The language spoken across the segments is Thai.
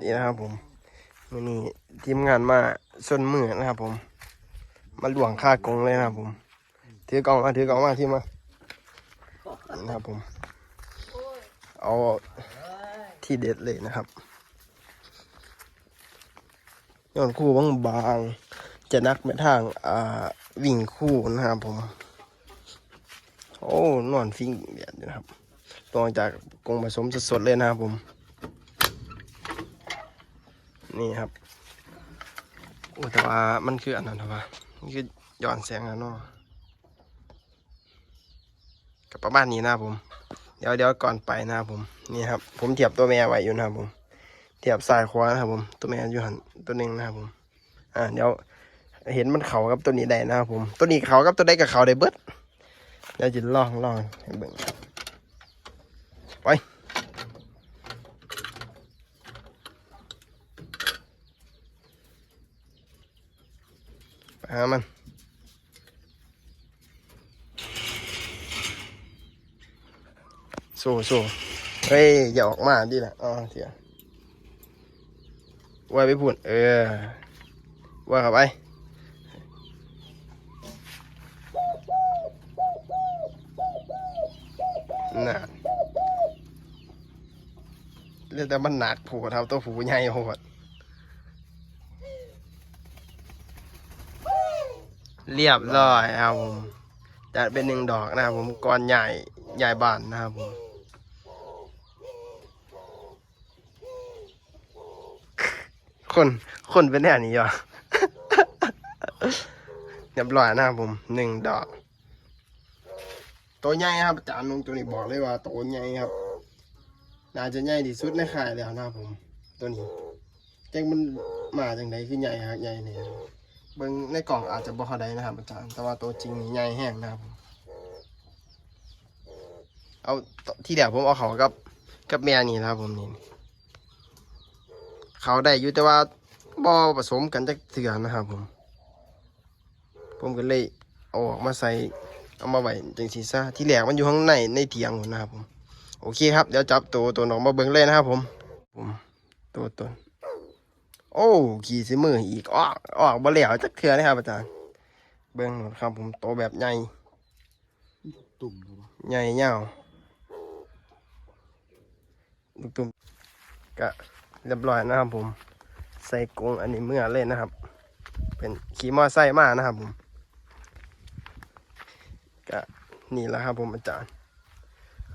นี่นะครับผมมื่อนี้ทีมงานมาชนมือนะครับผม มาหลวงค่ากงเลยนะครับผม ถือกล่องมาถือกล่องมาที่มานี่นะครับผม เอาที่เด็ดเลยนะครับย้อนคู่บางบางๆจะนักไปทางอ่าวิ่งคู่นะครับผม โอ้นอนฟิงเดียดอยู่นะครับลองจากกงผสมสดๆเลยนะครับผม นี่ครับโอ้แต่ว่ามันคืออันนั้นครับว่ามันคือย้อนแสงอะเนาะกับประมาณนี้นะผม เดี๋ยวเดี๋ยวก่อนไปนะผมนี่ครับ ผมเทียบตัวแม่ไว้อยู่นะครับผม เทียบซ้ายขวานะครับผม ตัวแม่อยู่หันตัวหนึ่งนะครับผมอ่าเดี๋ยวเห็นมันเขากับตัวนี้ได้นะครับผม ตัวนี้เขากับตัวได้กับเขาได้เบิดเดี๋ยวจะลองลองให้เบิ่งไป ไป หามัน สู้สู้เฮ้ย อย่าออกมาดิละอ๋อเถียว่าไปพูดเออ ว่าเข้าไปน่ะเรียกแต่มันหนักผูเท่าตัวผูใหญ่โหด เรียบร้อยครับผมจัดเป็นหนึ่งดอกนะครับผมก้อนใหญ่ใหญ่บานนะครับผมคนคนเป็นแน่นี้เหรอเรียบร้อยนะครับผมหนึ่งดอก ตัวใหญ่ครับอาจารย์นงตัวนี้บอกเลยว่าตัวใหญ่ครับน่าจะใหญ่ที่สุดในค่ายแล้วนะครับผม ตัวนี้แจ้งมันมาจังไดคือใหญ่ครับใหญ่เนี่ย เบิ่งในกล่องอาจจะบ่เข้าได้นะครับอาจารย์แต่ว่าตัวจริงนี่ใหญ่แห้งนะครับ เอาที่เดียวผมเอาเขากับกับแม่นี่นะครับ ผมนี่เขาได้อยู่แต่ว่าบ่ผสมกันจักเถื่อนะครับ ผม ผมก็เลยเอาออกมาใส่เอามาไว้จังสีซะที่แหลกมันอยู่ข้างในในเถียงผมนะครับผมโอเคครับเดี๋ยวจับตัวตัวน้องมาเบิ่งเลยนะครับผมผมตัวตน โอ้ขี่สิมืออีกออกออกบ่เหลวจักเทือนะครับอาจารย์ เบิ้งหนอยครับผมโตแบบใหญ่ตุ่มครับใหญ่ยาวลูกตุ้มก็เรียบร้อยนะครับผม ใส่กรงอันนี้เมื่อเล่นนะครับ เป็นขี่มอไซค์มานะครับผมก็นี่แหละครับผมอาจารย์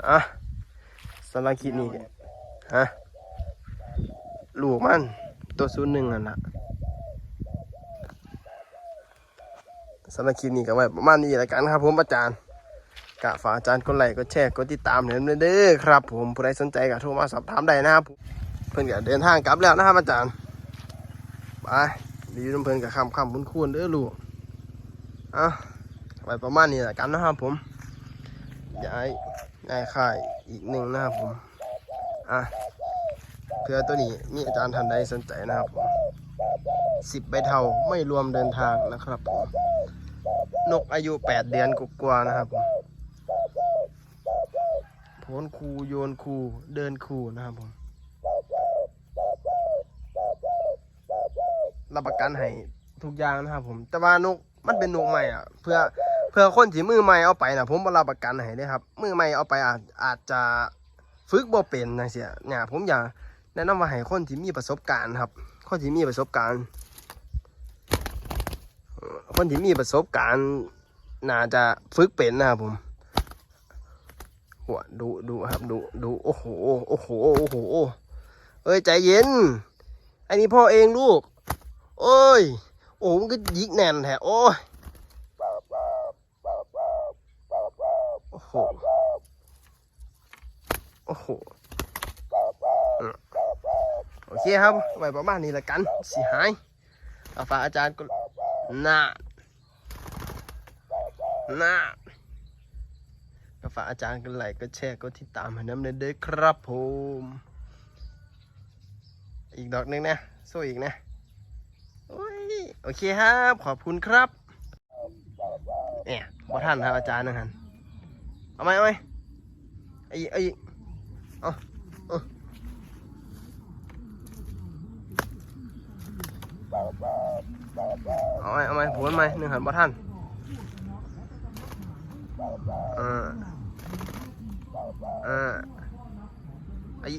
อะสำหรับคลิปนี้ก็ฮะลูกมัน ตัวศูนย์หนึ่งอันละสำหรับคลิปนี้ก็ไว้ประมาณนี้แล้วกันครับผมอาจารย์กะฝากอาจารย์กดไลค์กดแชร์กดติดตามเด้อเด้อครับ ผมผู้ใดสนใจก็โทรมาสอบถามได้นะครับเพิ่อนก็เดินทางกลับแล้วนะครับอาจารย์ไปดีน้ำเพิ่นกับคำคำบุญคุณเด้อลูกอะไว้ประมาณนี้แหละกันนะครับผมย้ายย้ายค่ายอีกหนึ่งนะครับผมอะ เพื่อตัวนี้มีอาจารย์ท่านใดสนใจนะครับผมสิบใบเทาไม่รวมเดินทางนะครับผมนกอายุแปดเดือนกว่าๆนะครับผมโผนคูโยนคูเดินคูนะครับผมรับประกันให้ทุกอย่างนะครับผม แต่ว่านกมันเป็นนกใหม่อะ เพื่อเพื่อคนที่มือใหม่เอาไปนะผมรับประกันให้เลยครับ มือใหม่เอาไปอาจอาจจะฝึกบ่เป็นนะเสียเนี่ยผมอยาก แนะนำว่าให้คนที่มีประสบการณ์ครับ คนที่มีประสบการณ์ คนที่มีประสบการณ์ น่าจะฝึกเป็นนะครับผมหัวดูดูครับดูดูโอ้โหโอ้โหโอ้โหเอ้ยใจเย็น อันนี้พ่อเองลูก โอ้ย โอ้มันก็ยิกแน่นแท้โอ้ยโอ้โหโอ้โห โอเคครับ ไว้ประมาณนี้ละกันสิหายเอาฝากอาจารย์ก็น่าน่าก็ฝากอาจารย์กันไลค์ก็แชร์ก็ติดตามให้น้ำเด้อครับผม อีกดอกหนึ่งนะสู้อีกนะโอ้ยโอเคครับ ขอบคุณครับเนี่ยพอท่านครับอาจารย์นะครับเอาไหมเอาไหมไอ้ไอ้เอาเอา เอาไหมเอาไหมผลไหมหนึ่งหันบ่ท่านอ่าออไอ้